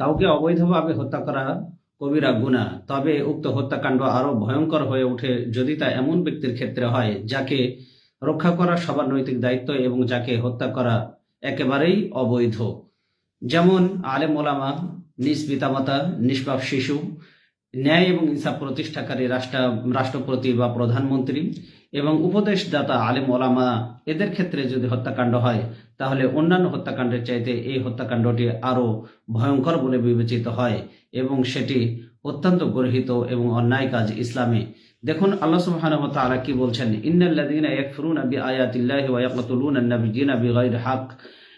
কাউকে অবৈধভাবে হত্যা করা কবিরা গুণা তবে উক্ত হত্যাকাণ্ড আরও ভয়ঙ্কর হয়ে ওঠে যদি তা এমন ব্যক্তির ক্ষেত্রে হয়, যাকে রক্ষা করা সবার নৈতিক দায়িত্ব এবং যাকে হত্যা করা একেবারেই অবৈধ। যেমন আলেম ওলামা, নিজ পিতামাতা, নিষ্পাপ শিশু, ন্যায় এবং ইনসাফ প্রতিষ্ঠাকারী রাষ্ট্র রাষ্ট্রপতি বা প্রধানমন্ত্রী এবং উপদেশদাতা, আলেম, ওলামা, এদের ক্ষেত্রে যদি হত্যাকাণ্ড হয়, তাহলে অন্যান্য হত্যাকাণ্ডের চাইতে এই হত্যাকাণ্ডটি আরও ভয়ঙ্কর বলে বিবেচিত হয় এবং সেটি অত্যন্ত গর্হিত এবং অন্যায় কাজ ইসলামে। দেখুন, আল্লাহ সুবহানাহু ওয়া তাআলা কি বলছেন? ইন্নাল্লাযীনা ইয়াকফুরুনা বিআয়াতিল্লাহি ওয়া ইয়াকতুলুনা আন-নাবিয়্যিনা বিগাইরি হক।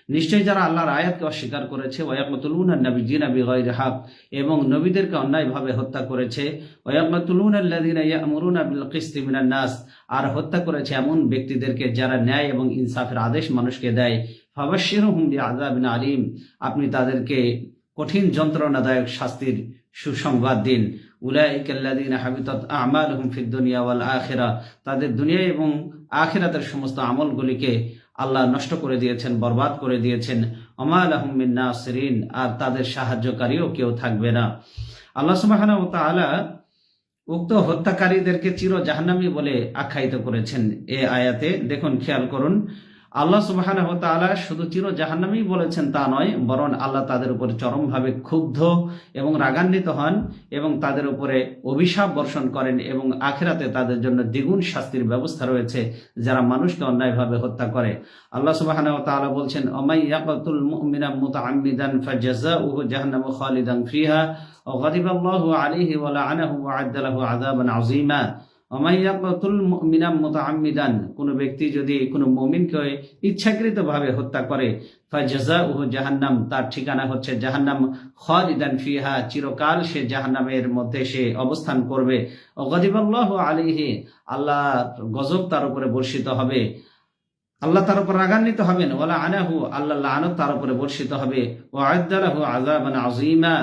নিশ্চয়ই যারা আল্লাহর আয়াতকে অস্বীকার করেছে ওয়াকমাতুলুনা নাবিজিনা বিগাইরি হক এবং নবীদেরকে অন্যায়ভাবে হত্যা করেছে ওয়াকমাতুলুনা আল্লাযীনা ইয়ামুরুনা বিল কিসতি মিনান নাস। আর হত্যা করেছে এমন ব্যক্তিদেরকে যারা ন্যায় এবং ইনসাফের আদেশ মানুষকে দেয়। ফাবাশশিরহুম বিআযাবিন আলিম। আপনি তাদেরকে কঠিন যন্ত্রণাদায়ক শাস্তির সুসংবাদ দিন। উলাইকাল্লাযীনা হাবিতাত আমালুহুম ফিদ দুনিয়া ওয়াল আখিরা। তাদের দুনিয়া এবং আখিরাতের সমস্ত আমলগুলিকে আল্লাহ নষ্ট করে দিয়েছেন বরবাদ করে দিয়েছেন। অমাল আহমিন নাসরিন। আর তাদের সাহায্যকারীও কেউ থাকবে না। আল্লাহ তাআলা উক্ত হত্যাকারীদেরকে চির জাহান্নামী বলে আখ্যায়িত করেছেন। এ আয়াতে দেখুন খেয়াল করুন আল্লাহ সুবহানাহু ওয়া তাআলা শুধু চির জাহান্নামী বলেছেন তা নয়, বরং আল্লাহ তাদের উপরে চরমভাবে ক্ষুব্ধ এবং রাগান্বিত হন এবং তাদের উপরে অভিশাপ বর্ষণ করেন এবং আখেরাতে তাদের জন্য দ্বিগুণ শাস্তির ব্যবস্থা রয়েছে যারা মানুষকে অন্যায়ভাবে হত্যা করে। আল্লাহ সুবহানাহু ওয়া তাআলা বলছেন, অমাই ইয়াকাতুল মুমিনা মুতাআম্মিদান ফাজাযাউহু জাহান্নামু খালিদান আযীমা। অমাইয়াকুল মিনাম ব্যক্তি যদি কোনো মুমিনকে ইচ্ছাকৃতভাবে হত্যা করে উহ জাহান্নাম, তার ঠিকানা হচ্ছে জাহান্নাম খালিদান ফিহা। চিরকাল সে জাহান্নামের মধ্যে সে অবস্থান করবে। গদিবাল্লাহ আলাইহি আল্লাহ গজব তার উপরে বর্ষিত হবে। আল্লাহ তার উপর রাগান্বিত হবেন। ওলা আনাহু, আল্লাহ আনত তার উপরে বর্ষিত হবে। ও আয়দালাহু আযাবান আযীমা।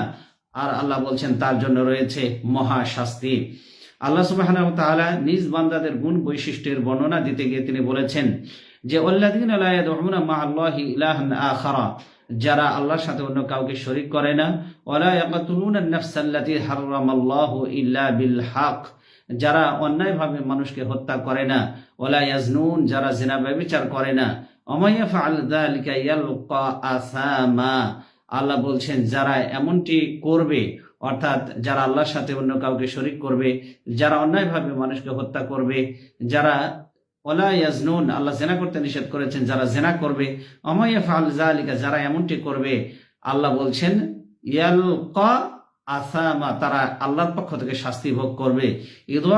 আর আল্লাহ বলছেন, তার জন্য রয়েছে মহা শাস্তি আল্লাহ সুবহানাহু ওয়া তাআলা নিজ বান্দাদের গুণ বৈশিষ্ট্যের বর্ণনা দিতে গিয়ে তিনি বলেছেন যে আখারা যারা আল্লাহর সাথে অন্য কাউকে শরীক করে না। ওয়ালা ইয়াকতুলুনা বিল হক যারা অন্যায়ভাবে মানুষকে হত্যা করে না। ওয়ালা ইয়াজনুন যারা জিনা ব্যভিচার করে না। আসামা আল্লাহ বলছেন, যারা এমনটি করবে অর্থাৎ যারা আল্লাহর সাথে অন্য কাউকে শরিক করবে, যারা অন্যায়ভাবে মানুষকে হত্যা করবে, যারা ওলা ইয়াজনুন, আল্লাহ জেনা করতে নিষেধ করেছেন, যারা জেনা করবে অমাইয়া ফাল জালিকা যারা এমনটি করবে, আল্লাহ বলছেন, ইয়ালকা আসামা, তারা আল্লাহর পক্ষ থেকে শাস্তি ভোগ করবে। ইদুল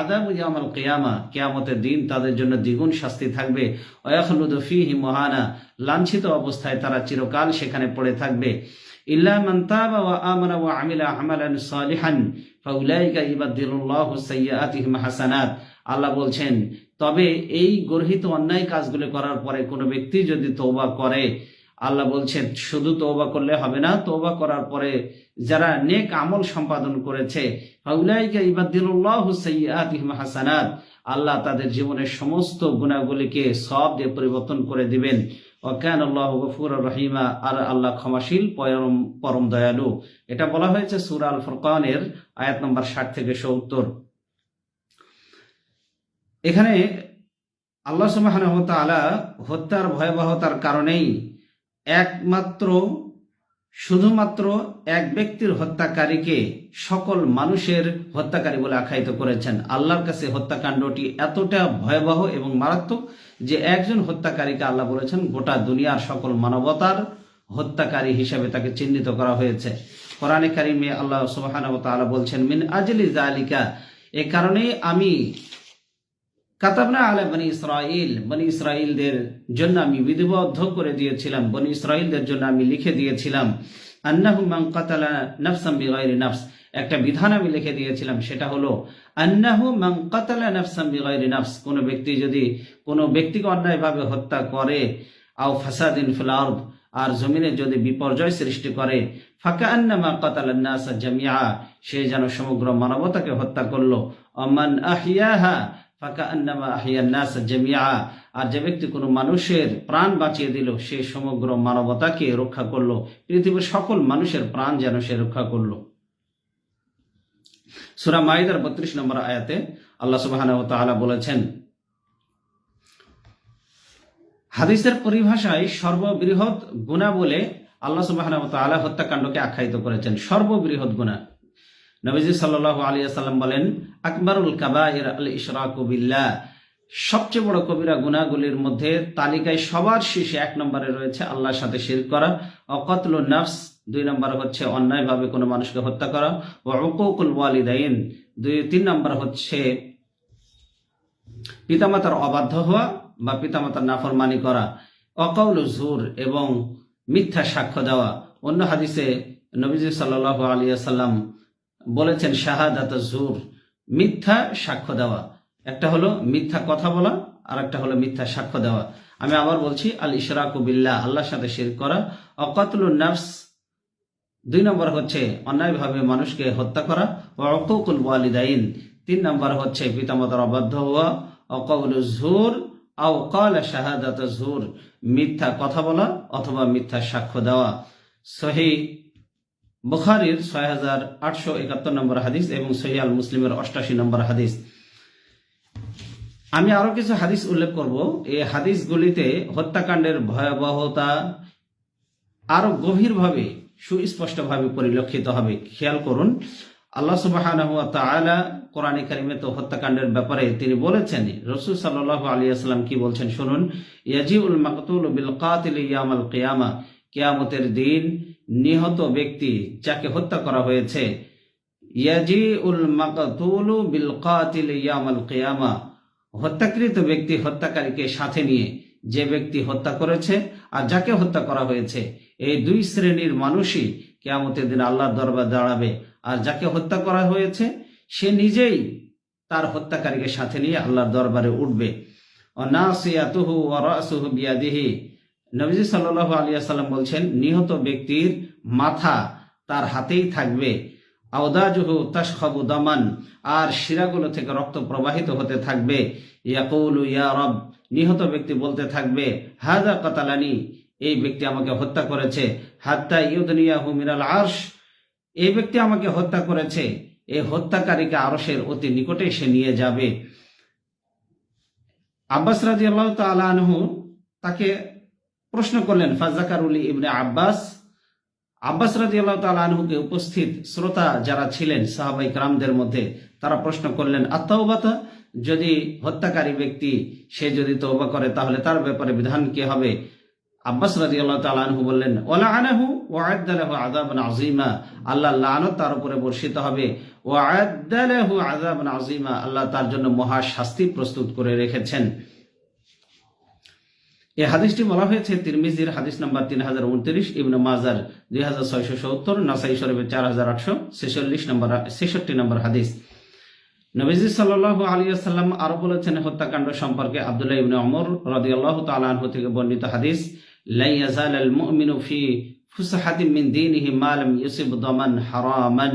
আদাব ইয়ামাল কিয়ামা, কিয়ামতের দিন তাদের জন্য দ্বিগুণ শাস্তি থাকবে। ওয়াখলুদু ফিহি মহানা, লাঞ্ছিত অবস্থায় তারা চিরকাল সেখানে পড়ে থাকবে। ইল্লা মান তাবা ওয়া আমানা ওয়া আমিলা আমালান সালিহান, ফাউলাইকা ইবাদদিলুল্লাহু সাইয়্যাতিহিম হাসানাত। আল্লাহ বলছেন, তবে এই গর্হিত অন্যায় কাজগুলো করার পরে কোনো ব্যক্তি যদি তওবা করে, আল্লাহ বলছেন, শুধু তওবা করলে হবে না, তওবা করার পরে যারা নেক আমল সম্পাদন করেছে, ফাউলাইকা ইবাদদিলুল্লাহু সাইয়্যাতিহিম হাসানাত, আল্লাহ তাদের জীবনের সমস্ত গুণাগুলিকে সব দিয়ে পরিবর্তন করে দিবেন। ওয়াকান আল্লাহ গফুর রহিমা, আর আল্লাহ ক্ষমাশীল, পরম পরম দয়ালু। এটা বলা হয়েছে সুরা আল ফুরকানের আয়াত নম্বর ষাট থেকে সত্তর। এখানে আল্লাহ সুবাহ ওয়া হত্যার ভয়াবহতার কারণেই একমাত্র শুধুমাত্র এক ব্যক্তির হত্যাকারীকে সকল মানুষের হত্যাকারী বলে আখ্যায়িত করেছেন। আল্লাহর কাছে হত্যাকাণ্ডটি এতটা ভয়াবহ এবং মারাত্মক যে একজন হত্যাকারীকে আল্লাহ বলেছেন, গোটা দুনিয়ার সকল মানবতার হত্যাকারী হিসেবে তাকে চিহ্নিত করা হয়েছে। কোরআনে কারিমে আল্লাহ ওয়া বলছেন, মিন আজলি জালিকা এ কারণেই আমি কাতাবনা আলা বনি ইসরাইল বনি ইসরাইলদের জন্য আমি বিধিবদ্ধ করে দিয়েছিলাম। বনি ইসরাইলদের জন্য আমি লিখে দিয়েছিলাম, আন্নাহু মান কাতালা নাফসাম বিগাইরি নাফস। একটা বিধান আমি লিখে দিয়েছিলাম, সেটা হলো, আন্নাহু মান কাতালা নাফসাম বিগাইরি নাফস। কোনো ব্যক্তি যদি কোনো ব্যক্তিকে অন্যায়ভাবে হত্যা করে, আও ফাসাদিন ফিল আরদ, আর জমিনে যদি বিপর্যয় সৃষ্টি করে ফাঁকা আন্নামা কাতালান নাসা জামিয়া সে যেন সমগ্র মানবতাকে হত্যা করল। অমান আহিয়াহা আর যে ব্যক্তি কোনো মানুষের প্রাণ বাঁচিয়ে দিল, সে সমগ্র মানবতাকে রক্ষা করল। পৃথিবীর সকল মানুষের প্রাণ যেন সে রক্ষা করল। সুরা মাইদার বত্রিশ নম্বর আয়াতে আল্লাহ সুবাহ বলেছেন, হাদিসের পরিভাষায় সর্ববৃহৎ গুণা বলে আল্লাহ সুবাহ হত্যাকাণ্ডকে আখ্যায়িত করেছেন। সর্ববৃহৎ গুণা নবীজি সাল্লাহ আলিয়া সাল্লাম বলেন আকবরুল কাবাইর আল ইশরাকু বিল্লাহ। সবচেয়ে বড় কবিরা গুণাগুলির মধ্যে তালিকায় সবার শীর্ষে এক নম্বরে রয়েছে আল্লাহর সাথে শির করা। অকতল নফস, দুই নম্বর হচ্ছে অন্যায়ভাবে কোনো মানুষকে হত্যা করা। ও অকুকুল ওয়ালিদাইন, দুই, তিন নম্বর হচ্ছে পিতামাতার অবাধ্য হওয়া বা পিতামাতার নাফরমানি করা। অকৌল ঝুর এবং মিথ্যা সাক্ষ্য দেওয়া। অন্য হাদিসে নবীজি সাল্লাহ আলিয়া সাল্লাম বলেছেন, শাহাদাত জুর। মিথ্যা সাক্ষ্য দেওয়া। একটা হলো মিথ্যা কথা বলা আর একটা হলো মিথ্যা সাক্ষ্য দেওয়া। আমি আবার বলছি, আল ইশরাকু বিল্লাহ, আল্লাহর সাথে শির করা। অকাতুল নাফস, দুই নম্বর হচ্ছে অন্যায়ভাবে মানুষকে হত্যা করা। ও অকুকুল ওয়ালিদাইন, তিন নম্বর হচ্ছে পিতামাতার অবাধ্য হওয়া। অকাউল ঝুর, আও কাল শাহাদাত মিথ্যা কথা বলা অথবা মিথ্যা সাক্ষ্য দেওয়া। সহি বুখারির ছয় হাজার আটশো একাত্তর নম্বর হাদিস এবং সহি আল মুসলিমের অষ্টাশি নম্বর হাদিস। আমি আরও কিছু হাদিস উল্লেখ করব। এই হাদিসগুলিতে হত্যাকাণ্ডের ভয়াবহতা আরও গভীরভাবে, সুস্পষ্টভাবে পরিলক্ষিত হবে। খেয়াল করুন, আল্লাহ সুবাহ কোরআন কারিমে তো হত্যাকাণ্ডের ব্যাপারে তিনি বলেছেন, রসুল সাল্লাহ আলী আসলাম কি বলছেন? শুনুন, ইয়াজিউল মাকতুল বিল কাতিল ইয়ামাল কিয়ামা, কিয়ামতের দিন নিহত ব্যক্তি যাকে হত্যা করা হয়েছে। ইয়াজি উল মাকতুল বিল ইয়ামাল কিয়ামা। হত্যাকৃত ব্যক্তি হত্যাকারীকে সাথে নিয়ে যে ব্যক্তি হত্যা করেছে আর যাকে হত্যা করা হয়েছে, এই দুই শ্রেণির মানুষই কেয়ামতের দিন আল্লাহর দরবার দাঁড়াবে। আর যাকে হত্যা করা হয়েছে, সে নিজেই তার হত্যাকারীকে সাথে নিয়ে আল্লাহর দরবারে উঠবে। অনাসিয়াতুহু ওয়ারাসুহু বিয়াদিহি। নবীজি সাল্লাল্লাহু আলাইহি সাল্লাম বলছেন, নিহত ব্যক্তির মাথা তার হাতেই থাকবে। আওদাজুহু তাসখাবু দামান, আর শিরাগুলো থেকে রক্ত প্রবাহিত হতে থাকবে। ইয়াকুলু ইয়া রব, নিহত ব্যক্তি বলতে থাকবে হাদা কাতালানি, এই ব্যক্তি আমাকে হত্যা করেছে। হাত্তা ইউদনিয়াহু মিনাল আরশ, এই ব্যক্তি আমাকে হত্যা করেছে। এই হত্যাকারীকে আরশের অতি নিকটে সে নিয়ে যাবে। আব্বাস রাজি আল্লাহ তালু তাকে প্রশ্ন করলেন, ফাজাকারুলি ইবনে আব্বাস। আব্বাস রাজি আল্লাহ তালহুকে উপস্থিত শ্রোতা যারা ছিলেন, সাহাবাই রামদের মধ্যে, তারা প্রশ্ন করলেন আত্মাওবাতা যদি হত্যাকারী ব্যক্তি, সে যদি তৌবা করে, তাহলে তার ব্যাপারে বিধান কি হবে? আব্বাস রাজি আল্লাহ তালু বললেন ওলা আনাহু ও আদালাহু আজাবান আজিমা আল্লাহ লানত তার উপরে বর্ষিত হবে। ও আদালাহু আজাবান আজিমা আল্লাহ তার জন্য মহা শাস্তি প্রস্তুত করে রেখেছেন। এই হাদিসটি বলা হয়েছে, তিরমিজির হাদিস নাম্বার তিন হাজার উনত্রিশ, ইবনে মাজার দুই হাজার ছয়শো সত্তর, নাসাই শরীফের চার হাজার আটশো ছেচল্লিশ নম্বর, ছেষট্টি নম্বর হাদিস। নবীজি সাল্লাহ আলিয়াল্লাম আরও বলেছেন, হত্যাকাণ্ড সম্পর্কে আবদুল্লাহ ইবনে অমর রদি আল্লাহ তালাহ থেকে বর্ণিত হাদিস, লাই ইয়াজাল আল মুমিনু ফি ফুসাহাতি মিন দীনিহি মা লাম ইউসিব হারামান।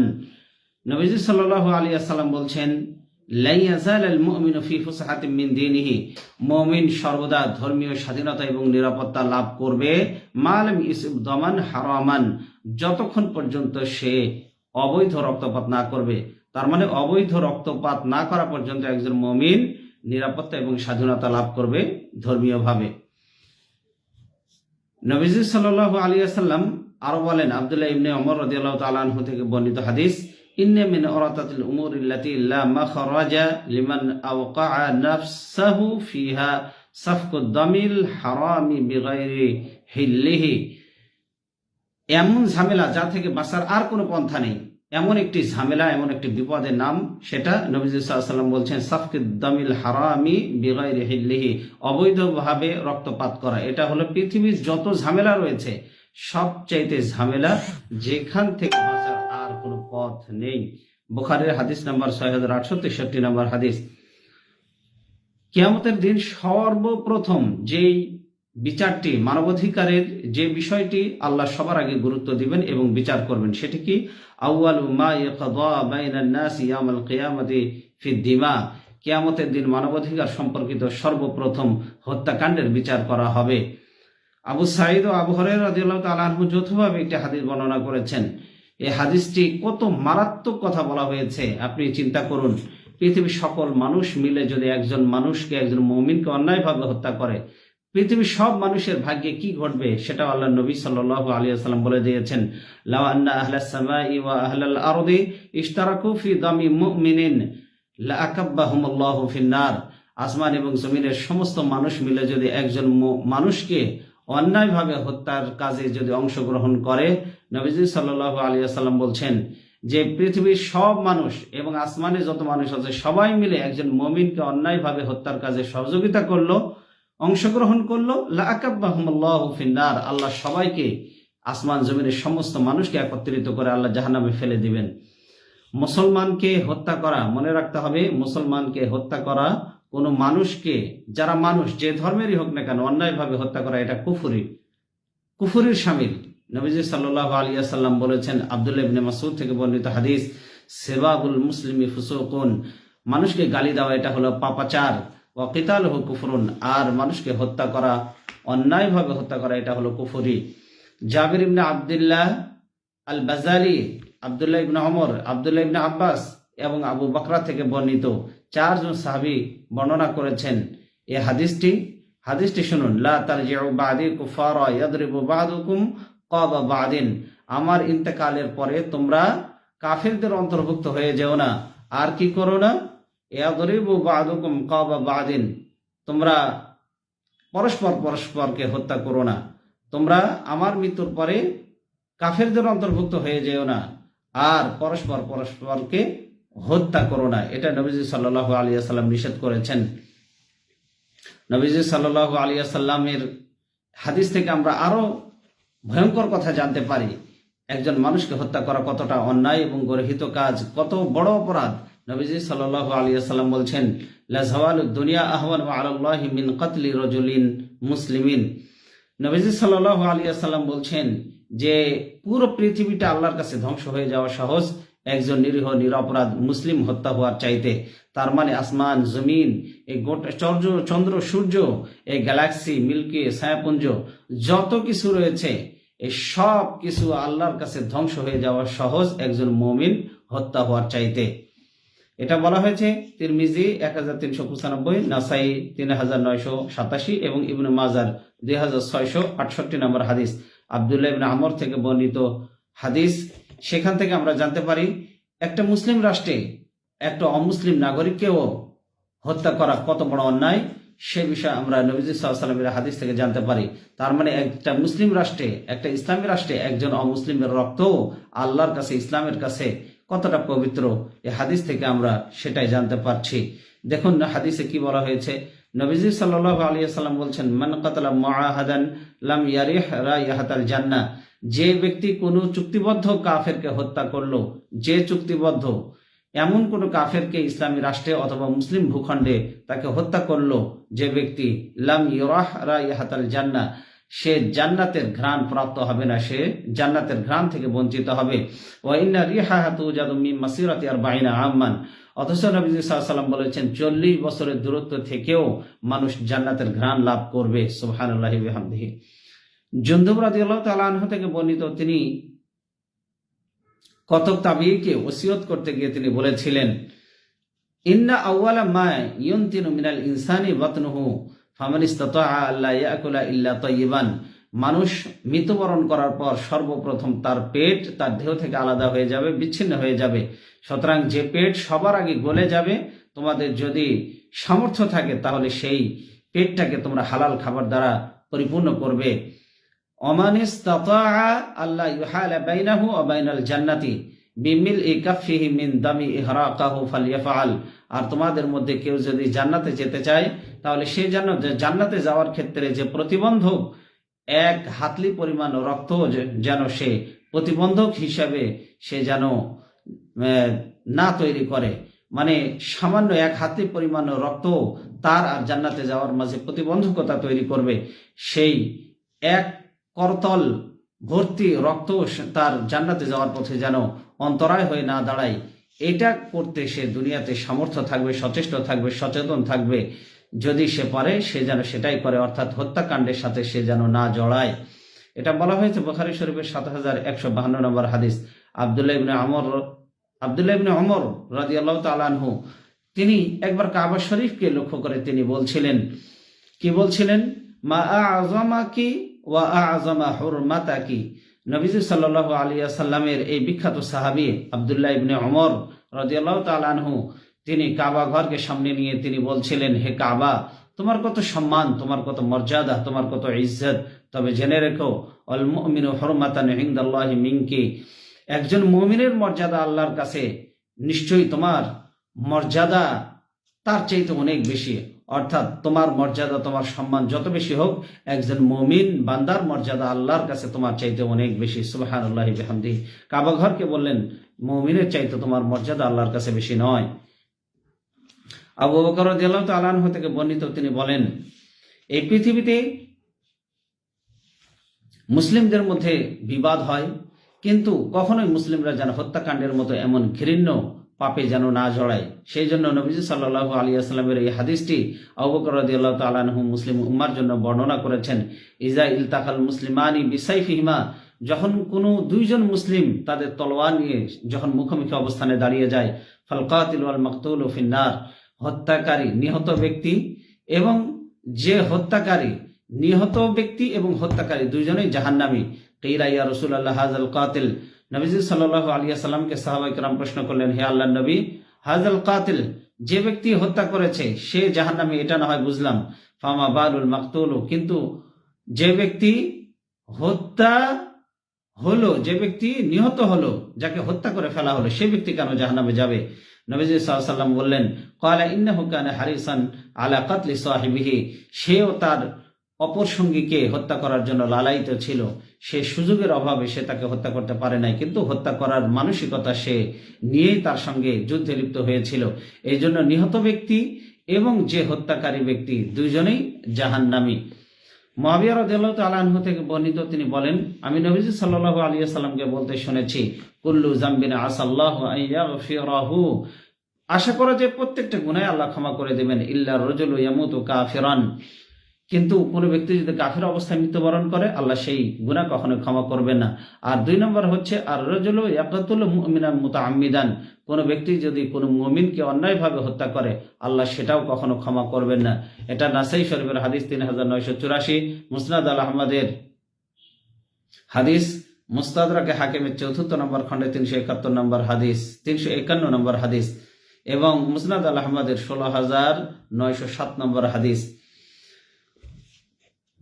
নবীজি সাল্লাল্লাহু আলাইহি সাল্লাম বলছেন আল মুমিনু মিন সর্বদা ধর্মীয় স্বাধীনতা এবং নিরাপত্তা লাভ করবে। মা লাম ইউসিব দামান হারামান। যতক্ষণ পর্যন্ত সে অবৈধ রক্তপাত না করবে, তার মানে অবৈধ রক্তপাত না করা পর্যন্ত একজন মমিন নিরাপত্তা এবং স্বাধীনতা লাভ করবে ধর্মীয়ভাবে। নবীজি সাল্লাহ আলী আসাল্লাম আরও বলেন, আবদুল্লাহ ইবনে অমর রদিয়াল্লাহ তালানহু থেকে বর্ণিত হাদিস মিন উমুর লা মাখরাজা লিমান নাফসাহু ফিহা দামিল হারামি বিগাইরি হিল্লিহি। এমন ঝামেলা যা থেকে বাঁচার আর কোনো পন্থা নেই। এমন একটি ঝামেলা, এমন একটি বিপদের নাম, সেটা নবীজ সাল্লাম বলছেন, সাফকিদ দামিল হারামি বিগাই রেহিল্লিহি অবৈধভাবে রক্তপাত করা। এটা হলো পৃথিবীর যত ঝামেলা রয়েছে, সবচাইতে ঝামেলা যেখান থেকে বাঁচার কোনো পথ নেই। বোখারের হাদিস নাম্বার ছয় হাজার আটশো তেষট্টি নম্বর হাদিস। কিয়ামতের দিন সর্বপ্রথম যেই বিচারটি, মানবাধিকারের যে বিষয়টি আল্লাহ সবার আগে গুরুত্ব দিবেন এবং বিচার করবেন, সেটি কি? আউয়াল দিমা। কেয়ামতের দিন মানবাধিকার সম্পর্কিত সর্বপ্রথম হত্যাকাণ্ডের বিচার করা হবে। আবু সাইদ ও আবু হরের রাদিয়াল্লাহু তাআলা যৌথভাবে একটি হাদিস বর্ণনা করেছেন। এই হাদিসটি কত মারাত্মক কথা বলা হয়েছে, আপনি চিন্তা করুন। পৃথিবীর সকল মানুষ মিলে যদি একজন মানুষকে, একজন মমিনকে অন্যায়ভাবে হত্যা করে, পৃথিবীর সব মানুষের ভাগ্যে কি ঘটবে সেটা আল্লাহ নবী সাল্লাল্লাহু আলাইহি সাল্লাম বলে দিয়েছেন আসমান এবং জমিনের সমস্ত মানুষ মিলে যদি একজন মানুষকে অন্যায়ভাবে হত্যার কাজে যদি অংশগ্রহণ করে, নবীজি সাল্লাল্লাহু আলাইহি সাল্লাম বলছেন যে, পৃথিবীর সব মানুষ এবং আসমানে যত মানুষ আছে, সবাই মিলে একজন মমিনকে অন্যায়ভাবে হত্যার কাজে সহযোগিতা করল, অংশগ্রহণ করল। লাকাব্বাহুমুল্লাহু ফিন্নার। আল্লাহ সবাইকে আসমান জমিনের সমস্ত মানুষকে একত্রিত করে আল্লাহ জাহান্নামে ফেলে দিবেন। মুসলমানকে হত্যা করা মনে রাখতে হবে, মুসলমানকে হত্যা করা কোনো মানুষকে, যারা মানুষ, যে ধর্মেরই হোক না কেন, অন্যায়ভাবে হত্যা করা, এটা কুফুরি। কুফুরির সামিল নবীজি সাল্লাহ আলিয়া সাল্লাম বলেছেন, আবদুল্লাহ ইবনে মাসুদ থেকে বর্ণিত হাদিস, সেবাবুল মুসলিমি ফুসুকুন, মানুষকে গালি দেওয়া, এটা হলো পাপাচার ও কিতাল কুফরুন, আর মানুষকে হত্যা করা, অন্যায়ভাবে হত্যা করা, এটা হলো কুফুরি। জাবির ইবনে আবদুল্লাহ আল বাজারি আবদুল্লাহ ইবনে অমর আবদুল্লাহ ইবনে আব্বাস এবং আবু বকরা থেকে বর্ণিত। চারজন সাহাবী বর্ণনা করেছেন এই হাদিসটি। হাদিসটি শুনুন, লা তারজিউ বাদি কুফারা ইয়াদরিবু বাদুকুম ক্বাবা বাদিন। আমার ইন্তেকালের পরে তোমরা কাফিরদের অন্তর্ভুক্ত হয়ে যেও না। আর কি করো না? ইয়াদরিবু বাদুকুম ক্বাবা বাদিন। তোমরা পরস্পর পরস্পরকে হত্যা করো না। তোমরা আমার মৃত্যুর পরে কাফেরদের অন্তর্ভুক্ত হয়ে যেও না। আর পরস্পর পরস্পরকে হত্যা করো না। এটা নবীজি সাল্লাহ আলিয়া সাল্লাম নিষেধ করেছেন। নবীজি সাল্লাহ আলিয়া সাল্লামের হাদিস থেকে আমরা আরও ভয়ঙ্কর কথা জানতে পারি। একজন মানুষকে হত্যা করা কতটা অন্যায় এবং গরহিত কাজ, কত বড় অপরাধ। নবীজি সাল্লাহ আলিয়া সাল্লাম বলছেন লাজওয়াল দুনিয়া আহওয়ান আল্লাহ মিন কতলি রজুলিন মুসলিমিন। নবীজি সাল্লাহ আলিয়া সাল্লাম বলছেন যে, পুরো পৃথিবীটা আল্লাহর কাছে ধ্বংস হয়ে যাওয়া সহজ। একজন নিরীহ, নিরপরাধ মুসলিম হত্যা হওয়ার চাইতে তার মানে আসমান, জমিন, এই গোটা চন্দ্র চন্দ্র, সূর্য, এই গ্যালাক্সি, মিল্কি, ছায়াপুঞ্জ, যত কিছু রয়েছে, এই সব কিছু আল্লাহর কাছে ধ্বংস হয়ে যাওয়া সহজ একজন মমিন হত্যা হওয়ার চাইতে। এটা বলা হয়েছে তিরমিজি এক হাজার তিনশো পঁচানব্বই, নাসাই তিন হাজার নয়শো সাতাশি এবং ইবনে মাজার দুই হাজার ছয়শো আটষট্টি নম্বর হাদিস। আবদুল্লাহ ইবনে আমর থেকে বর্ণিত হাদিস সেখান থেকে আমরা জানতে পারি একটা মুসলিম রাষ্ট্রে একটা অমুসলিম নাগরিককেও হত্যা করা কত বড় অন্যায়, সে বিষয়ে আমরা নবীজি সাল্লামের হাদিস থেকে জানতে পারি। তার মানে একটা মুসলিম রাষ্ট্রে, একটা ইসলামী রাষ্ট্রে একজন অমুসলিমের রক্ত আল্লাহর কাছে, ইসলামের কাছে কতটা পবিত্র, এ হাদিস থেকে আমরা সেটাই জানতে পারছি। দেখুন হাদিসে কি বলা হয়েছে? নবীজি সাল্লাহ আলিয়া সাল্লাম বলছেন, মান কাতালা মুআহাদান লাম ইয়ারিহ রা রাইহাতাল জান্নাহ। যে ব্যক্তি কোনো চুক্তিবদ্ধ কাফেরকে হত্যা করল, যে চুক্তিবদ্ধ এমন কোনো কাফেরকে ইসলামী রাষ্ট্রে অথবা মুসলিম ভূখণ্ডে তাকে হত্যা করল, যে ব্যক্তি লাম ইরাহ জান্নাহ, সে জান্নাতের ঘ্রাণ প্রাপ্ত হবে না, সে জান্নাতের ঘ্রাণ থেকে বঞ্চিত হবে। ওয়াইন্না বাইনা অথচ সাল্লাম বলেছেন, চল্লিশ বছরের দূরত্ব থেকেও মানুষ জান্নাতের ঘ্রাণ লাভ করবে। বিহামদিহি। জুন্দুব রাদিয়াল্লাহু তাআলা আনহু থেকে বর্ণিত তিনি কতক তাবিকে ওসিয়ত করতে গিয়ে তিনি বলেছিলেন, ইন্না আউয়ালা মা ইউনতিনু মিনাল ইনসানি বাতনুহু ইল্লা মানুষ মৃত্যুবরণ করার পর সর্বপ্রথম তার পেট, তার দেহ থেকে আলাদা হয়ে যাবে, বিচ্ছিন্ন হয়ে যাবে। সুতরাং যে পেট সবার আগে গলে যাবে, তোমাদের যদি সামর্থ্য থাকে, তাহলে সেই পেটটাকে তোমরা হালাল খাবার দ্বারা পরিপূর্ণ করবে। অমানিস আল্লাহ ইউহালা বাইনাহু ও বাইনাল জান্নাতি বিমিল ই কাফিহি মিন দামি ইহরাকাহু ফালিয়াফআল আর তোমাদের মধ্যে কেউ যদি জান্নাতে যেতে চায়, তাহলে সে যেন জান্নাতে যাওয়ার ক্ষেত্রে যে প্রতিবন্ধক, এক হাতলি পরিমাণ রক্ত যেন সে প্রতিবন্ধক হিসাবে সে যেন না তৈরি করে। মানে সামান্য এক হাতলি পরিমাণ রক্ত তার আর জান্নাতে যাওয়ার মাঝে প্রতিবন্ধকতা তৈরি করবে। সেই এক করতল, ভর্তি রক্ত তার জান্নাতে যাওয়ার পথে যেন অন্তরায় হয়ে না দাঁড়ায়, এটা করতে সে দুনিয়াতে সামর্থ্য থাকবে, সচেষ্ট থাকবে, সচেতন থাকবে। যদি সে পারে, সে যেন সেটাই করে, অর্থাৎ হত্যাকাণ্ডের সাথে সে যেন না জড়ায়। এটা বলা হয়েছে বোখারি শরীফের সাত হাজার একশো বাহান্ন নম্বর হাদিস। আবদুল্লাহ ইবনে আমর, আবদুল্লাহ ইবনে অমর রাজি আল্লাহ তালানহু তিনি একবার কাবা শরীফকে লক্ষ্য করে তিনি বলছিলেন, কি বলছিলেন? মা আজমা কি ওয়া আজমা হুরমাতা কি নবীজ সাল্লাহ আলিয়া সাল্লামের এই বিখ্যাত সাহাবি আবদুল্লাহ ইবনে অমর রাজিয়াল্লাহ তালানহু তিনি কাবা ঘরকে সামনে নিয়ে তিনি বলছিলেন, হে কাবা, তোমার কত সম্মান, তোমার কত মর্যাদা, তোমার কত ইজ্জত। তবে জেনে রেখো, অল মুমিনু হরমাতান হিন্দাল্লাহি মিঙ্কি একজন মমিনের মর্যাদা আল্লাহর কাছে নিশ্চয়ই তোমার মর্যাদা তার চাইতে অনেক বেশি। অর্থাৎ তোমার মর্যাদা, তোমার সম্মান যত বেশি হোক, একজন মমিন বান্দার মর্যাদা আল্লাহর কাছে তোমার চাইতে অনেক বেশি। সুবাহান আল্লাহ বেহামদি কাবা ঘরকে বললেন, মমিনের চাইতে তোমার মর্যাদা আল্লাহর কাছে বেশি নয়। আবু বকর দিয়াল্লাহ তালানহ থেকে বর্ণিত তিনি বলেন, এই পৃথিবীতে মুসলিমদের মধ্যে বিবাদ হয়, কিন্তু কখনোই মুসলিমরা যেন হত্যাকাণ্ডের মতো এমন ঘৃণ্য পাপে যেন না জড়ায়। সেই জন্য নবীজি সাল্লাহ আলী আসলামের এই হাদিসটি আবুবকর রাদিয়াল্লাহু তাআলা আনহু মুসলিম উম্মার জন্য বর্ণনা করেছেন ইজা ইলতাকাল মুসলিমানি বিসাইফিহিমা যখন কোনো দুইজন মুসলিম তাদের তলোয়ার নিয়ে যখন মুখোমুখি অবস্থানে দাঁড়িয়ে যায়, ফালকাতিল ওয়াল মাকতুল ফিন্নার হত্যাকারী নিহত ব্যক্তি এবং যে হত্যাকারী নিহত ব্যক্তি এবং হত্যাকারী দুইজনেই জাহান্নামী। কেইরা ইয়া রসুল আল্লাহ হাজাল কাতিল নবীজি সাল্লাহ আলিয়া সাল্লামকে সাহাবাই রাম প্রশ্ন করলেন, হে আল্লাহ নবী হাজল কাতিল, যে ব্যক্তি হত্যা করেছে, সে জাহান্নামী এটা না হয় বুঝলাম। ফামা বালুল মাকতুল, কিন্তু যে ব্যক্তি হত্যা হলো, যে ব্যক্তি নিহত হলো, যাকে হত্যা করে ফেলা হলো, সে ব্যক্তি কেন জাহান্নামে যাবে? নবীজি সাল্লাম বললেন কয়লা ইন্নাহু কানা হারিসান আলা কাতলি সাহিবিহি সেও তার অপর সঙ্গীকে হত্যা করার জন্য লালায়িত ছিল। সে সুযোগের অভাবে সে তাকে হত্যা করতে পারে নাই, কিন্তু হত্যা করার মানসিকতা সে নিয়েই তার সঙ্গে যুদ্ধে লিপ্ত হয়েছিল। এই জন্য নিহত ব্যক্তি এবং যে হত্যাকারী ব্যক্তি দুইজনেই জাহান্নামী। মহাবিয়া রাদিয়াল্লাহু তাআলা আনহু থেকে বর্ণিত তিনি বলেন, আমি নবীজি সাল্লাল্লাহু আলাইহি সাল্লামকে বলতে শুনেছি, কুল্লু জামবিন আসাল্লাহু আশা করা যে প্রত্যেকটা গুনাহ আল্লাহ ক্ষমা করে দেবেন। ইল্লা রজুলু ইয়ামুতু কাফিরান। কিন্তু কোনো ব্যক্তি যদি কাফের অবস্থায় মৃত্যুবরণ করে, আল্লাহ সেই গুণা কখনো ক্ষমা করবে না। আর দুই নম্বর হচ্ছে আর রজুল ইয়াকাতুল মুমিনান মুতাআম্মিদান। কোনো ব্যক্তি যদি কোনো মুমিনকে অন্যায়ভাবে হত্যা করে, আল্লাহ সেটাও কখনো ক্ষমা করবেন না। এটা নাসাই শরীফের হাদিস তিন হাজার নয়শো চুরাশি, মুসনাদ আল আহমদের হাদিস মুস্তাদরাকে হাকিমের চতুর্থ নম্বর খণ্ডে তিনশো একাত্তর নম্বর হাদিস, তিনশো একান্ন নম্বর হাদিস এবং মুসনাদ আল আহমদের ষোলো হাজার নয়শো সাত নম্বর হাদিস।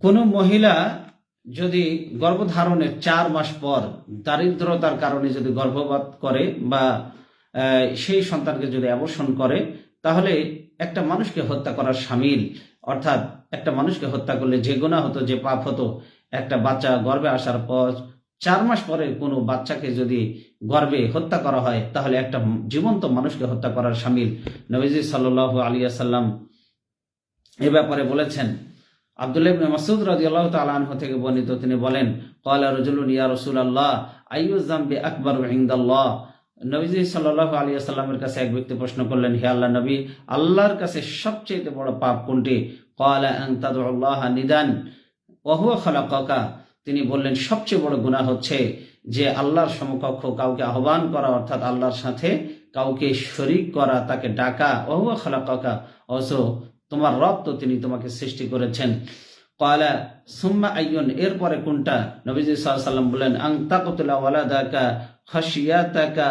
কোনো মহিলা যদি গর্ভধারণের চার মাস পর দারিদ্রতার কারণে যদি গর্ভপাত করে বা সেই সন্তানকে যদি অবসন করে, তাহলে একটা মানুষকে হত্যা করার সামিল, অর্থাৎ একটা মানুষকে হত্যা করলে যে গোনা হতো, যে পাপ হতো, একটা বাচ্চা গর্ভে আসার পর চার মাস পরে কোনো বাচ্চাকে যদি গর্বে হত্যা করা হয়, তাহলে একটা জীবন্ত মানুষকে হত্যা করার সামিল। নবীজি সাল্লাহ আলিয়া সাল্লাম এ ব্যাপারে বলেছেন আব্দুল্লাহ ইবনে মাসউদ রাদিয়াল্লাহু তাআলা আনহু থেকে বর্ণিত, তিনি বলেন, ক্বালা রাজুলুন ইয়া রাসূলুল্লাহ, আইয়ু যামবি আকবারু ইনদাল্লাহ? নবীজি সাল্লাল্লাহু আলাইহি ওয়াসাল্লামের কাছে এক ব্যক্তি প্রশ্ন করলেন, হে আল্লাহ নবী, আল্লাহর কাছে সবচেয়ে বড় পাপ কোনটি? ক্বালা আন তাদউল্লাহ নিদান, ওয়া হুয়া খালাকাকা। তিনি বললেন, সবচেয়ে বড় গুনাহ হচ্ছে যে আল্লাহর সমকক্ষ কাউকে আহ্বান করা, অর্থাৎ আল্লাহর সাথে কাউকে শরিক করা, তাকে ডাকা ওহুয়া খালাকাকা। অস তোমার রব তো তিনি তোমাকে সৃষ্টি করেছেন। কয়লা সুম্মা আইয়ন, এরপরে কোনটা? নবীজি সাল্লাম বললেন, আং তাকতুলা ওয়ালাদাকা খাসিয়াতাকা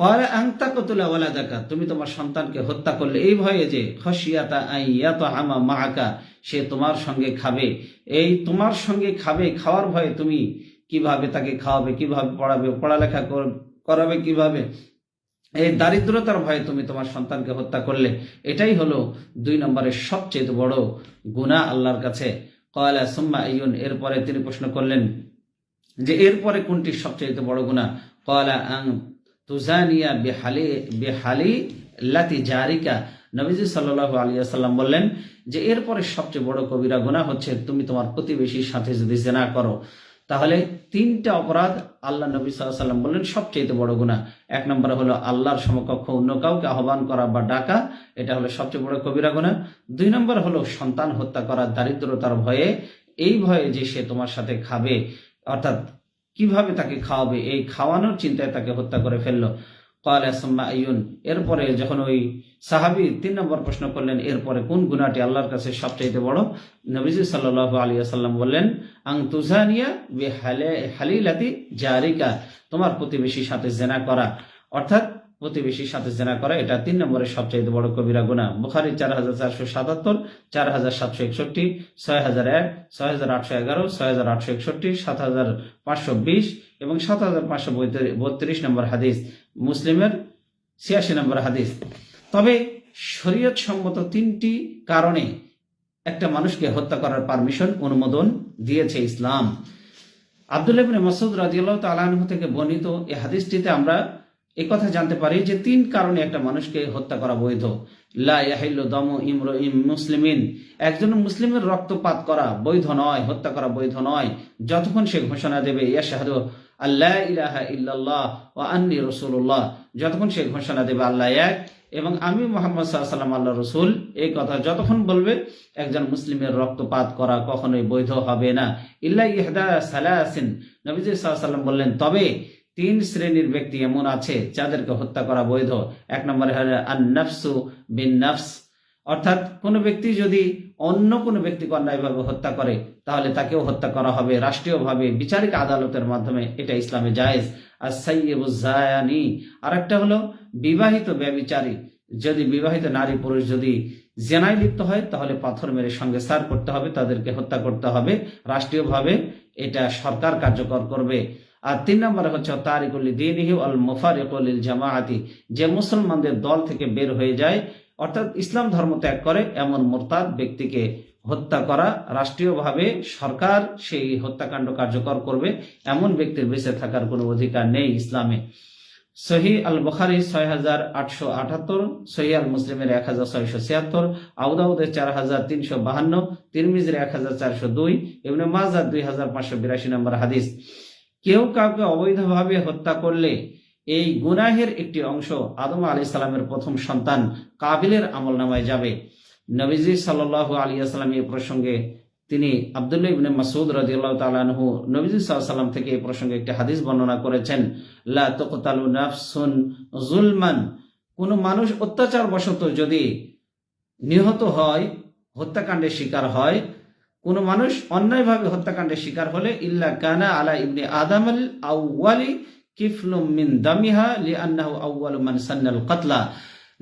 কয়লা আং তাকতুলা ওয়ালাদাকা, তুমি তোমার সন্তানকে হত্যা করলে। এই ভয়ে যে খসিয়াতা আইয়াত আমা মাহাকা সে তোমার সঙ্গে খাবে। এই তোমার সঙ্গে খাবে, খাওয়ার ভয়ে তুমি কীভাবে তাকে খাওয়াবে, কীভাবে পড়াবে, পড়ালেখা করাবে, কীভাবে? এই দারিদ্রতার ভয়ে তুমি তোমার সন্তানকে হত্যা করলে। এটাই হলো দুই নম্বরের সবচেয়ে বড় গুণা আল্লাহর কাছে। কয়লা সুম্মা ইউন এরপরে তিনি প্রশ্ন করলেন যে এরপরে কোনটি সবচেয়ে বড় গুণা কয়লা আং তুজানিয়া বেহালি বেহালি লাতি জারিকা। নবীজি সাল্লাহ আলিয়া সাল্লাম বললেন যে এরপরে সবচেয়ে বড় কবিরা গুণা হচ্ছে তুমি তোমার প্রতিবেশীর সাথে যদি জেনা করো। তাহলে তিনটা অপরাধ আল্লাহ নবী সাল্লাম বললেন সবচেয়ে বড় গুণা এক নম্বরে হলো আল্লাহর সমকক্ষ অন্য কাউকে আহ্বান করা বা ডাকা, এটা হলো সবচেয়ে বড় কবিরা গুণা দুই নম্বর হলো সন্তান হত্যা করা দারিদ্রতার ভয়ে এই ভয়ে যে সে তোমার সাথে খাবে, অর্থাৎ কীভাবে তাকে খাওয়াবে, এই খাওয়ানোর চিন্তায় তাকে হত্যা করে ফেলল। এরপরে যখন ওই সাহাবি তিন নম্বর প্রশ্ন করলেন, এরপরে কোন গুণাটি আল্লাহর কাছে সবচাইতে বড়? নবীজি সাল্লাহ আলী আসাল্লাম বললেন, আং তুজানিয়া হালিলাতি জারিকা। তোমার প্রতিবেশীর সাথে জেনা করা। অর্থাৎ প্রতিবেশীর সাথে জেনা করা, এটা তিন নম্বরের সবচাইতে বড় কবিরা গুণা বুখারি চার হাজার চারশো সাতাত্তর, চার হাজার সাতশো একষট্টি, ছয় হাজার এক, ছয় হাজার আটশো এগারো, ছয় হাজার আটশো একষট্টি, সাত হাজার পাঁচশো বিশ এবং সাত হাজার পাঁচশো বত্রিশ নম্বর হাদিস। মুসলিমের ছিয়াশি নম্বর হাদিস। তবে শরীয়ত সম্মত তিনটি কারণে একটা মানুষকে হত্যা করার পারমিশন, অনুমোদন দিয়েছে ইসলাম। আব্দুল্লাহ ইবনে মাসুদ রাদিয়াল্লাহু তাআলা আনহু থেকে বর্ণিত এই হাদিসটিতে আমরা এই কথা জানতে পারি যে তিন কারণে একটা মানুষকে হত্যা করা বৈধ। লা ইয়াহিল্লু দামু ইমরু ইম মুসলিমিন। একজন মুসলিমের রক্তপাত করা বৈধ নয়, হত্যা করা বৈধ নয়। যতক্ষণ সে ঘোষণা দেবে, ইয়াশহাদু আল্লাহ ইলাহা ইল্লাল্লাহ ও আন্নি রসুল্লাহ যতক্ষণ সে ঘোষণা দেবে আল্লাহ এক, এবং আমি মোহাম্মদ সাল্লাম আল্লাহ রসুল, এই কথা যতক্ষণ বলবে, একজন মুসলিমের রক্তপাত করা কখনোই বৈধ হবে না। ইল্লা ইহদা সালাসিন। নবীজ সাল্লাম বললেন, তবে তিন শ্রেণির ব্যক্তি এমন আছে যাদেরকে হত্যা করা বৈধ। এক নম্বরে হলো আন্নাফসু বিন নাফস অর্থাৎ কোনো ব্যক্তি যদি অন্য কোনো ব্যক্তিকে অন্যায়ভাবে হত্যা করে, তাহলে তাকেও হত্যা করা হবে। রাষ্ট্রীয়ভাবে বিচারিক আদালতের মাধ্যমে এটা ইসলামে জায়েজ। আর সাইয়েবুজায়ানি আর একটা হলো বিবাহিত ব্যবিচারী। যদি বিবাহিত নারী পুরুষ যদি জেনায় লিপ্ত হয়, তাহলে পাথর মেরে সঙ্গে সার করতে হবে, তাদেরকে হত্যা করতে হবে। রাষ্ট্রীয়ভাবে এটা সরকার কার্যকর করবে। আর তিন নম্বরে হচ্ছে, তারিকুল দিনহি আল মুফারিকুল জামাআতি। যে মুসলমানদের দল থেকে বের হয়ে যায় অর্থাৎ ইসলাম ধর্ম ত্যাগ করে এমন মোরতাদ ব্যক্তিকে হত্যা করা, রাষ্ট্রীয়ভাবে সরকার সেই হত্যাকাণ্ড কার্যকর করবে, এমন ব্যক্তির বেঁচে থাকার কোনো অধিকার নেই ইসলামে। সহি আল বখারি ছয় হাজার আটশো আটাত্তর সহি আল মুসলিমের এক হাজার ছয়শো ছিয়াত্তর আউদাউদের চার হাজার তিনশো বাহান্ন, তিরমিজের এক হাজার চারশো দুই এমনি মাজার দুই হাজার পাঁচশো বিরাশি নম্বর হাদিস। কেউ কাউকে অবৈধভাবে হত্যা করলে এই গুনাহের একটি অংশ আদম আলি সালামের প্রথম সন্তান কাবিলের আমল নামায় যাবে। নবীজি সাল্লাহ আলী এই প্রসঙ্গে তিনি ইবনে মাসুদ নবীজি থেকে এই প্রসঙ্গে একটি হাদিস বর্ণনা করেছেন, লা নাফসুন জুলমান কোন মানুষ অত্যাচার বশত যদি নিহত হয়, হত্যাকাণ্ডের শিকার হয়, কোন মানুষ অন্যায়ভাবে হত্যাকাণ্ডের শিকার হলে, ইল্লা কানা আলা ইবনে আদম আল আউয়ালি কিফলুম মিন দামিহা লিআন্নাহু আউয়ালু মান সান্নাল কাতলা।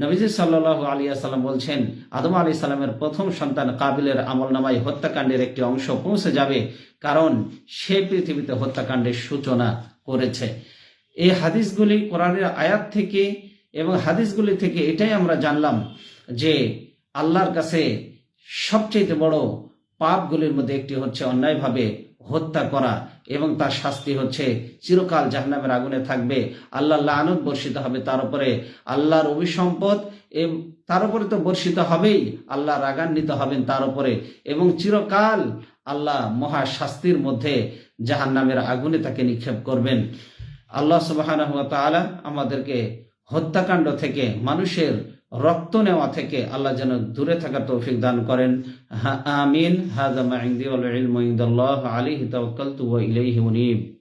নবীজি সাল্লাল্লাহু আলাইহি সাল্লাম বলছেন, আদম আলী সাল্লামের প্রথম সন্তান কাবিলের আমলনামায় হত্যাকাণ্ডের একটি অংশ পৌঁছে যাবে, কারণ সে পৃথিবীতে হত্যাকাণ্ডের সূচনা করেছে। এই হাদিসগুলি কোরআনের আয়াত থেকে এবং হাদিসগুলি থেকে এটাই আমরা জানলাম যে আল্লাহর কাছে সবচেয়ে বড় পাপগুলির মধ্যে একটি হচ্ছে অন্যায়ভাবে হত্যা করা এবং তার শাস্তি হচ্ছে চিরকাল জাহান্নামের আগুনে থাকবে। আল্লাহ আনন্দ বর্ষিত হবে তার উপরে। আল্লাহর অভিসম্পদ তার উপরে তো বর্ষিত হবেই। আল্লাহ রাগান্বিত হবেন তার উপরে। এবং চিরকাল আল্লাহ মহা শাস্তির মধ্যে জাহান্নামের আগুনে তাকে নিক্ষেপ করবেন। আল্লাহ সুবাহ আমাদেরকে হত্যাকাণ্ড থেকে মানুষের রক্ত নেওয়া থেকে আল্লাহ যেন দূরে থাকার তৌফিক দান করেন। আমিন। হাজা মা ইনদি ওয়াল ইলমু ইনদাল্লাহ ইলাইহি মুনীব।